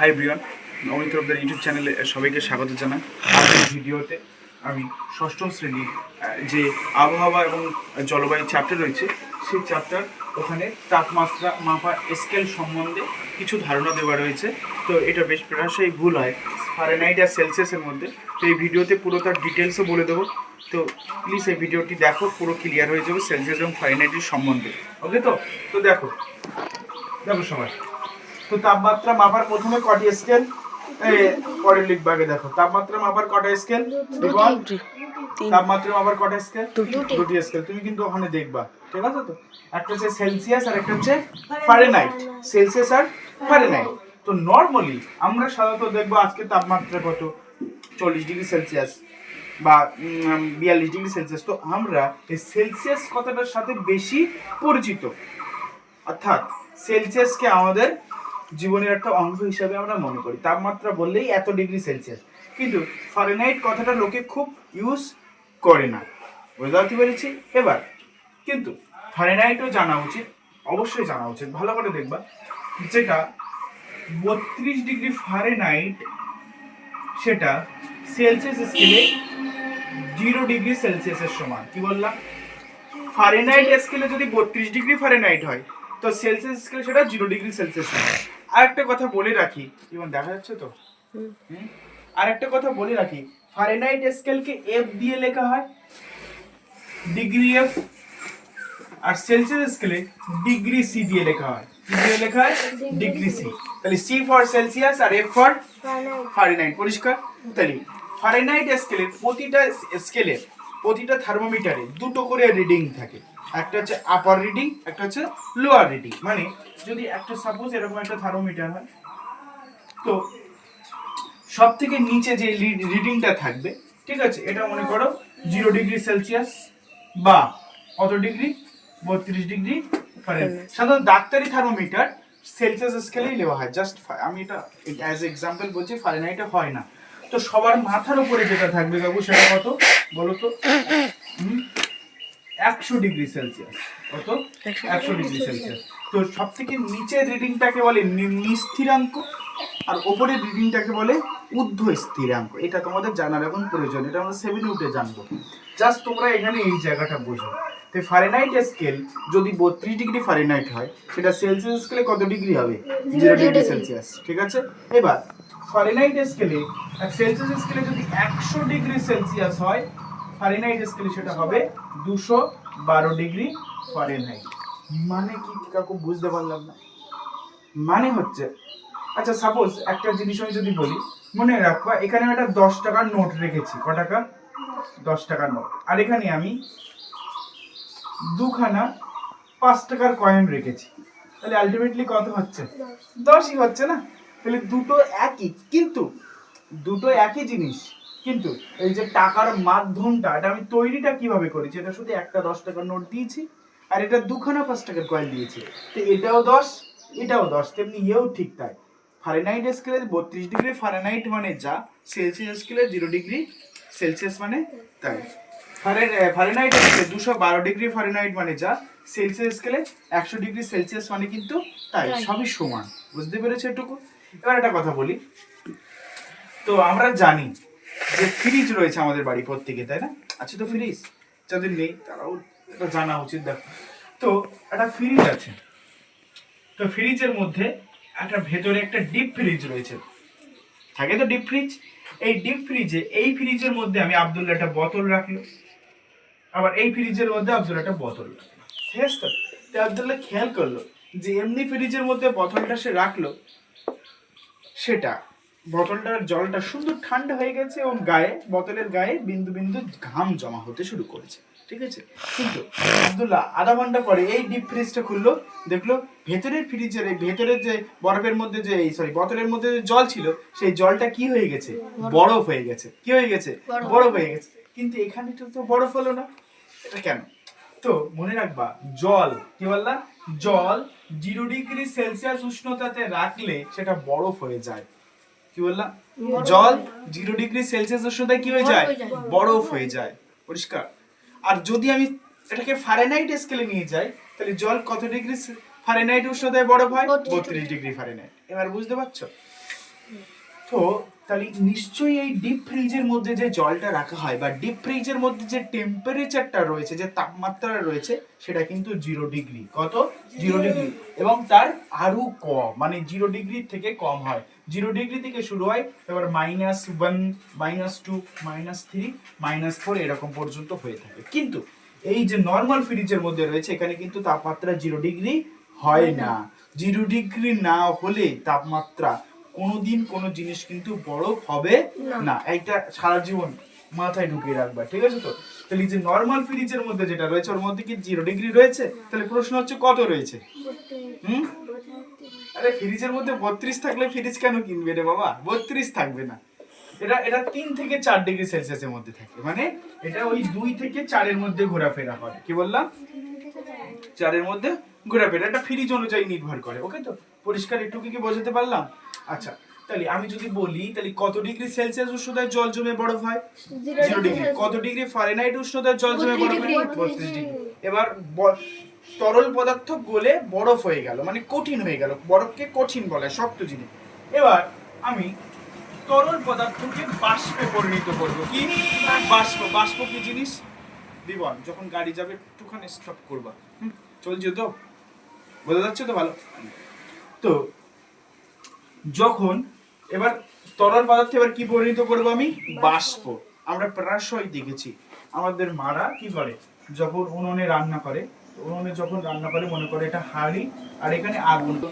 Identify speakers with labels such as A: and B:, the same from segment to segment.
A: High ব্রিয়ন Amit Tarafdar YouTube চ্যানেলে সবাইকে স্বাগত জানাই। আজকের ভিডিওতে আমি ষষ্ঠ শ্রেণির যে আবহাওয়া এবং জলবায়ু চ্যাপ্টার রয়েছে, সেই চ্যাপ্টার ওখানে তাপমাত্রা মাপা স্কেল সম্বন্ধে কিছু ধারণা দেওয়া রয়েছে। তো এটা বেশ প্রায়শই ভুল হয়। ফারেনহাইট আর সেলসিয়াসের মধ্যে। তো এই ভিডিওতে পুরো তার ডিটেলসও বলে দেবো। তো প্লিজ এই ভিডিওটি দেখো, পুরো ক্লিয়ার হয়ে যাবে সেলসিয়াস এবং ফারেনহাইটের সম্বন্ধে। ওকে তো? তো দেখো। দেখো সবাই। তো তাপমাত্রা মাপার প্রথমে কটি স্কেল পরে লিখবে আগে দেখো। তাপমাত্রা মাপার কটা স্কেল তাপমাত্রা মাপার কটা স্কেল
B: দুটি।
A: দুটি স্কেল তুমি কিন্তু ওখানে দেখবা ঠিক আছে তো? একটা হচ্ছে সেলসিয়াস আর একটা হচ্ছে ফারেনহাইট সেলসিয়াস আর ফারেনহাইট তো নর্মালি আমরা সাধারণত দেখব আজকে তাপমাত্রা কত? চল্লিশ ডিগ্রি সেলসিয়াস বা বিয়াল্লিশ ডিগ্রি সেলসিয়াস তো আমরা এই সেলসিয়াস কথাটার সাথে বেশি পরিচিত। অর্থাৎ সেলসিয়াসকে আমাদের জীবনের একটা অঙ্গ হিসাবে আমরা মনে করি। তাপমাত্রা বললেই এত ডিগ্রি সেলসিয়াস। কিন্তু ফারেনহাইট কথাটা লোকে খুব ইউজ করে না। বুঝতে পেরেছি? এবার, কিন্তু ফারেনহাইটও জানা উচিত, অবশ্যই জানা উচিত, ভালো করে দেখবা, যেটা বত্রিশ ডিগ্রি ফারেনহাইট, সেটা সেলসিয়াস স্কেলে জিরো ডিগ্রি সেলসিয়াসের সমান। কি বললাম? ফারেনহাইট স্কেলে যদি বত্রিশ ডিগ্রি ফারেনহাইট হয়, তো সেলসিয়াস স্কেলে সেটা জিরো ডিগ্রি সেলসিয়াস হয়। আর একটা কথা বলে রাখি। যেমন দেখা যাচ্ছে তো? আর একটা কথা বলে রাখি। ফারেনহাইট স্কেলকে এফ দিয়ে লেখা হয় ডিগ্রি এফ আর সেলসিয়াস স্কেলে ডিগ্রি সি দিয়ে লেখা হয়। কি দিয়ে লেখা হয়? ডিগ্রি সি তাহলে সি ফর সেলসিয়াস আর এফ ফর ফারেনহাইট পরিষ্কার? তাহলে ফারেনহাইট স্কেলে প্রতিটা স্কেলে প্রতিটা থার্মোমিটারে দুটো করে রিডিং থাকে। একটা হচ্ছে আপার রিডিং একটা হচ্ছে লোয়ার রিডিং মানে যদি একটা সাপোজ এরকম একটা থার্মোমিটার হয় তো সব থেকে নিচে যে রিডিংটা থাকবে ঠিক আছে? এটা মনে করো জিরো ডিগ্রি সেলসিয়াস বা কত ডিগ্রি বত্রিশ ডিগ্রি সাধারণত ডাক্তারি থার্মোমিটার সেলসিয়াস স্কেলেই নেওয়া হয়। জাস্ট আমি এটা অ্যাজ এক্সাম্পল বলছি ফারেনহাইটে হয় না। তো সবার মাথার উপরে যেটা থাকবে বাবু সেটা কত? বলো তো। একশো ডিগ্রি সেলসিয়াস। কত? একশো ডিগ্রি সেলসিয়াস। তো সব থেকে নিচের রিডিংটাকে বলে নিম্ন স্থিরাঙ্ক আর ওপরের রিডিংটাকে বলে ঊর্ধ্ব স্থিরাঙ্ক। এটা তোমাদের জানার এখন প্রয়োজন। এটা আমরা সেভেন উঠে জানব। জাস্ট তোমরা এখানে এই জায়গাটা বোঝো। তো ফারেনহাইট স্কেল যদি বত্রিশ ডিগ্রি ফারেনহাইট হয় সেটা সেলসিয়াস স্কেলে কত ডিগ্রি হবে? জিরো ডিগ্রি সেলসিয়াস ঠিক আছে? এবার ফারেনহাইট স্কেলে সেলসিয়াস স্কেলে যদি একশো ডিগ্রি সেলসিয়াস হয় ফারেনহাইট স্কেলে সেটা হবে দুশো বারো ডিগ্রি ফারেনহাইট মানে কি? কাকু বুঝতে পারলাম না। মানে হচ্ছে আচ্ছা সাপোজ একটা জিনিস আমি যদি বলি মনে রাখবা এখানে আমি একটা দশ টাকার নোট রেখেছি ক টাকা? দশ টাকার নোট আর এখানে আমি দুখানা পাঁচ টাকার কয়েন রেখেছি। তাহলে আলটিমেটলি কত হচ্ছে? দশই হচ্ছে না? তাহলে দুটো একই। কিন্তু দুটো একই জিনিস। কিন্তু এই যে টাকার মাধ্যমটা এটা আমি তৈরিটা কীভাবে করেছি? এটা শুধু একটা দশ টাকার নোট দিয়েছি আর এটা দুখানা পাঁচ টাকার কয়েন দিয়েছি। তো এটাও দশ এটাও দশ তেমনি ইয়েও ঠিক তাই। ফারেনহাইট স্কেলে বত্রিশ ডিগ্রি ফারেনহাইট মানে যা সেলসিয়াস স্কেলে জিরো ডিগ্রি সেলসিয়াস মানে তাই। ফারেন ফারেনহাইট স্কেলে দুশো বারো ডিগ্রি ফারেনহাইট মানে যা সেলসিয়াস স্কেলে একশো ডিগ্রি সেলসিয়াস মানে কিন্তু তাই। সবই সমান। বুঝতে পেরেছ এটুকু? এবার একটা কথা বলি। তো আমরা জানি যে ফ্রিজ রয়েছে আমাদের বাড়ি প্রত্যেকে, তাই না? আছে তো ফ্রিজ? যাদের নেই, তারাও এটা জানা উচিত, দেখো। তো একটা ফ্রিজ আছে। তো ফ্রিজের মধ্যে একটা ভেতরে একটা ডিপ ফ্রিজ রয়েছে। থাকে তো ডিপ ফ্রিজ? এই ডিপ ফ্রিজে, এই ফ্রিজের মধ্যে আমি আব্দুল্লাহ একটা বোতল রাখল। আবার এই ফ্রিজের মধ্যে আব্দুল্লাহ একটা বোতল রাখল। ঠিক আছে তো? আব্দুল্লাহ খেয়াল করল যে এমনি ফ্রিজের মধ্যে বোতলটা সে রাখল, সেটা বোতলটার জলটা সুন্দর ঠান্ডা হয়ে গেছে এবং গায়ে বোতলের গায়ে বিন্দু বিন্দু ঘাম জমা হতে শুরু করেছে। ঠিক আছে? কিন্তু আব্দুল্লাহ আধা ঘণ্টা পরে এই ডিপ ফ্রিজটা খুললো দেখল ভেতরের ফ্রিজের এই ভেতরের যে বরফের মধ্যে যে এই সরি বোতলের মধ্যে যে জল ছিল সেই জলটা কি হয়ে গেছে? বরফ। হয়ে গেছে। কি হয়ে গেছে?
B: বরফ।
A: হয়ে গেছে। কিন্তু এখানে তো তো বরফ হলো না। এটা কেন? তো মনে রাখবা জল কি বললা? জল জিরো ডিগ্রি সেলসিয়াস উষ্ণতাতে রাখলে সেটা বরফ হয়ে যায়। কি বললাম জল জিরো ডিগ্রি সেলসিয়াস উষ্ণতায় কি হয়ে যায়? বরফ হয়ে যায়। পরিষ্কার। আর যদি আমি এটাকে ফারেনহাইট স্কেলে নিয়ে যাই তাহলে জল কত ডিগ্রি ফারেনহাইট উষ্ণতায় বরফ হয়?
B: 32
A: বত্রিশ ডিগ্রি। ফারেনহাইট এবার বুঝতে পারছ? তো তাহলে নিশ্চয়ই এই ডিপ ফ্রিজের মধ্যে যে জলটা রাখা হয় বা ডিপ ফ্রিজের মধ্যে যে টেম্পারেচারটা রয়েছে যে তাপমাত্রা রয়েছে সেটা কিন্তু জিরো ডিগ্রি কত? জিরো ডিগ্রি এবং তার আরও কম মানে জিরো ডিগ্রি থেকে কম হয়। জিরো ডিগ্রি থেকে শুরু হয় এবার minus one minus two minus three minus four এরকম পর্যন্ত হয়ে থাকে। কিন্তু এই যে নর্মাল ফ্রিজের মধ্যে রয়েছে এখানে কিন্তু তাপমাত্রা জিরো ডিগ্রি হয় না। জিরো ডিগ্রি না হলে তাপমাত্রা কোনোদিন কোনো জিনিস কিন্তু বরফ হবে না। এইটা সারা জীবন মাথায় ঢুকিয়ে রাখবা ঠিক আছে তো? তাহলে যে নর্মাল ফ্রিজের মধ্যে যেটা রয়েছে ওর মধ্যে কি জিরো ডিগ্রি রয়েছে? তাহলে প্রশ্ন হচ্ছে কত রয়েছে? হুম? আরে ফ্রিজের মধ্যে বত্রিশ থাকলে ফ্রিজ কেন কিনবে রে বাবা? বত্রিশ থাকবে না। এটা এটা তিন থেকে চার ডিগ্রি সেলসিয়াসের মধ্যে থাকে। মানে এটা ওই দুই থেকে চারের মধ্যে ঘোরাফেরা করে কি বললাম? চারের মধ্যে ঘোরাফেরা। এটা ফ্রিজ অনুযায়ী নির্ভর করে ওকে তো? পরিষ্কার একটু কি বোঝাতে পারলাম? আচ্ছা তাহলে আমি যদি বলি তাহলে কত ডিগ্রি সেলসিয়াস উষ্ণতায় জল জমে বরফ হয়? জিরো ডিগ্রি কত ডিগ্রি ফারেনহাইট উষ্ণতায় জল জমে বরফ হয়? বত্রিশ ডিগ্রি। এবার তরল পদার্থ গলে বরফ হয়ে গেল মানে কঠিন হয়ে গেল। বরফকে কঠিন বলে শক্ত জিনিস। এবার আমি তরল পদার্থকে বাষ্পে পরিণত করব। কি? বাষ্প। বাষ্প কি জিনিস? বিবন যখন গাড়ি যাবে একটুখানি স্টপ করবা। হুম, চলছে তো? বোঝা যাচ্ছে তো ভালো? তো যখন এবার তরল পদার্থ এবার কি পরিণত করব আমি? বাষ্প। আমরা প্রায়শই দেখেছি। আমাদের মারা কি করে? যখন উনুনে রান্না করে, উনুনে যখন রান্না করে, মনে করে এটা হাঁড়ি আর এখানে আগুন।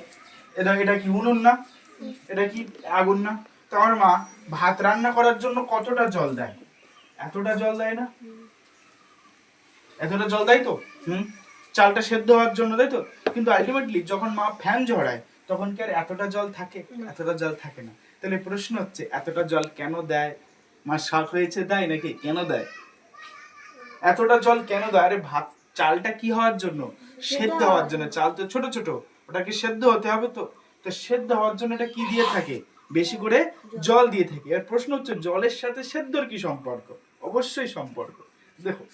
A: এটা এটা কি উনুন না? এটা কি আগুন না? তো আমার মা ভাত রান্না করার জন্য কতটা জল দেয়? এতটা জল দেয় না? এতটা জল দেয় তো? হুম? চালটা সেদ্ধ হওয়ার জন্য তাই তো? কিন্তু আলটিমেটলি যখন মা ফ্যান ঝরায় তখন কি আর এতটা জল থাকে এতটা জল থাকে না। তাহলে প্রশ্ন হচ্ছে এতটা জল কেন দেয়? মা শাক হয়েছে দেয় নাকি? কেন দেয়? এতটা জল কেন দেয়? আরে ভাত চালটা কি হওয়ার জন্য? সেদ্ধ হওয়ার জন্য। চাল তো ছোট ছোট। ওটাকে সেদ্ধ হতে হবে তো। তো সেদ্ধ হওয়ার জন্য এটা কি দিয়ে থাকে? বেশি করে জল দিয়ে থাকে। এর প্রশ্ন হচ্ছে জলের সাথে সেদ্ধর কি সম্পর্ক? অবশ্যই সম্পর্ক। দেখো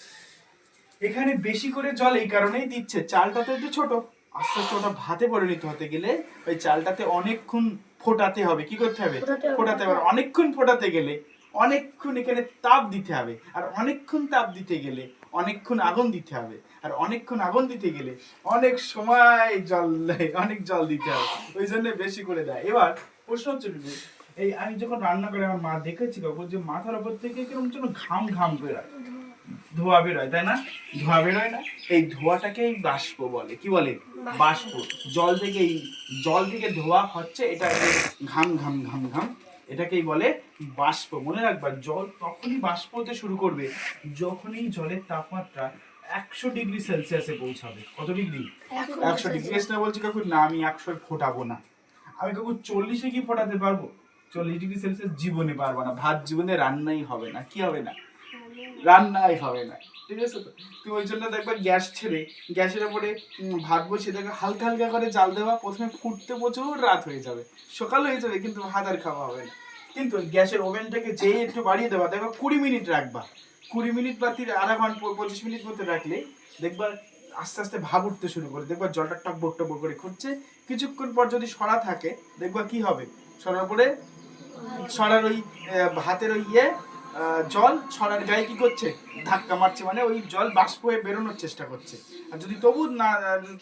A: এখানে বেশি করে জল এই কারণেই দিচ্ছে। চালটা তো একটু ছোট। আস্তে আস্তে ওটা ভাতে পরিণত হতে গেলে ওই চালটাতে অনেকক্ষণ ফোটাতে হবে। কি করতে হবে?
B: ফোটাতে হবে।
A: অনেকক্ষণ ফোটাতে গেলে অনেকক্ষণ এখানে তাপ দিতে হবে। আর অনেকক্ষণ তাপ দিতে গেলে অনেকক্ষণ আগুন দিতে হবে। আর অনেকক্ষণ আগুন দিতে গেলে অনেক সময় জল দেয় অনেক জল দিতে হবে। ওই জন্য বেশি করে দেয়। এবার প্রশ্ন হচ্ছে এই আমি যখন রান্না করে আমার মা দেখেছি কখন যে মাথার উপর থেকে কীরকম যেন ঘাম ঘাম বেরোয় ধোঁয়া বেরোয় তাই না? ধোঁয়া বেরোয় না এই ধোঁয়াটাকেই বাষ্প বলে। কি বলে? বাষ্প। জল থেকে এই জল থেকে ধোঁয়া হচ্ছে এটা ঘাম ঘাম ঘাম ঘাম এটাকেই বলে বাষ্প। মনে রাখবা জল তখনই বাষ্প হতে শুরু করবে যখনই জলের তাপমাত্রা একশো ডিগ্রি সেলসিয়াসে পৌঁছাবে। কত ডিগ্রি? একশো ডিগ্রি এসে বলছি কাকু না আমি একশো ফোটাবো না। আমি কাকু চল্লিশে কি ফোটাতে পারব? চল্লিশ ডিগ্রি সেলসিয়াস জীবনে পারব না। ভাত জীবনে রান্নাই হবে না। কি হবে না? রান্নাই হবে না ঠিক আছে তো? তুমি ওই জন্য দেখবা গ্যাস ছেড়ে গ্যাসের উম, ভাত বসিয়ে দেখবে হালকা হালকা করে জাল দেওয়া প্রথমে ফুটতে প্রচুর রাত হয়ে যাবে। সকাল হয়ে যাবে কিন্তু ভাত আর খাওয়া হবে না। কিন্তু গ্যাসের ওভেনটাকে যেই একটু বাড়িয়ে দেবা দেখবা কুড়ি মিনিট রাখবা। কুড়ি মিনিট বা তিন আধা ঘণ্টা পঁচিশ মিনিট মতো রাখলে দেখবা আস্তে আস্তে ভাব উঠতে শুরু করে দেখবা জলটা টকবক টকবক করে খুঁজছে। কিছুক্ষণ পর যদি সরা থাকে দেখবা কি হবে? সরার পরে সরার ওই হাতের ওই ইয়ে জল ছড়ার গায়ে কি করছে? ধাক্কা মারছে মানে ওই জল বাষ্প হয়ে বেরোনোর চেষ্টা করছে। আর যদি তবু না,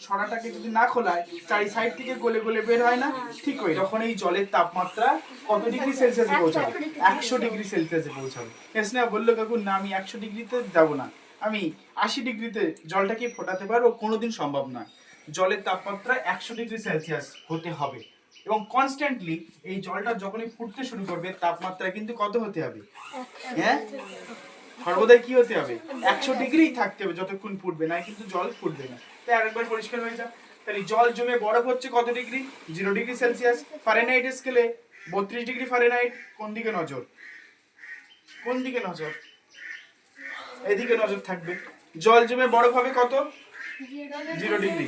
A: ছড়াটাকে যদি না খোলায়, চারি সাইড থেকে গলে গলে বের হয় না? ঠিক ওই তখন এই জলের তাপমাত্রা কত ডিগ্রি সেলসিয়াসে পৌঁছাবে? একশো ডিগ্রি সেলসিয়াসে পৌঁছাবে। স্নেহা বলল কাকু, না, আমি একশো ডিগ্রিতে যাব না। আমি আশি ডিগ্রিতে জলটাকে ফোটাতে পারব, কোনোদিন সম্ভব না জলের তাপমাত্রা একশো ডিগ্রি সেলসিয়াস হতে হবে। এবং কনস্ট্যান্টলি এই জলটা যখনই ফুটতে শুরু করবে তাপমাত্রা কিন্তু কত হতে হবে? হ্যাঁ? সর্বদাই কি হতে হবে? একশো ডিগ্রি থাকতে হবে যতক্ষণ ফুটবে না কিন্তু জল ফুটবে না। তাই আরেকবার পরিষ্কার হয়ে যা তাহলে জল জমে বরফ হচ্ছে কত degree? Zero degree Celsius. Fahrenheit স্কেলে বত্রিশ ডিগ্রি ফারেনহাইট কোন দিকে নজর? কোন দিকে নজর? এদিকে নজর থাকবে। জল জমে বরফ হবে কত? জিরো ডিগ্রি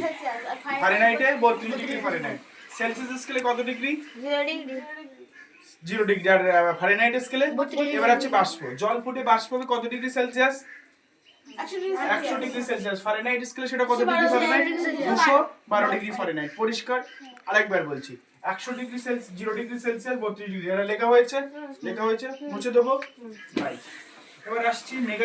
A: ফারেনহাইটে বত্রিশ ডিগ্রি ফারেনহাইট সেলসিয়াস স্কেলে কত ডিগ্রি জিরো ডিগ্রি আর ফারেনহাইট স্কেলে এবার হচ্ছে বাষ্প। জল ফুটে বাষ্প হবে কত ডিগ্রি সেলসিয়াস একশো ডিগ্রি সেলসিয়াস ফারেনহাইট স্কেলে সেটা কত ডিগ্রি ফারেনহাইট দুশো বারো ডিগ্রি ফারেনহাইট পরিষ্কার। আরেকবার বলছি। একশো degree Celsius zero degree Celsius বত্রিশ ডিগ্রি এটা লেখা হয়েছে? লেখা হয়েছে? মুছে দেবো. এবার আসছি মেগা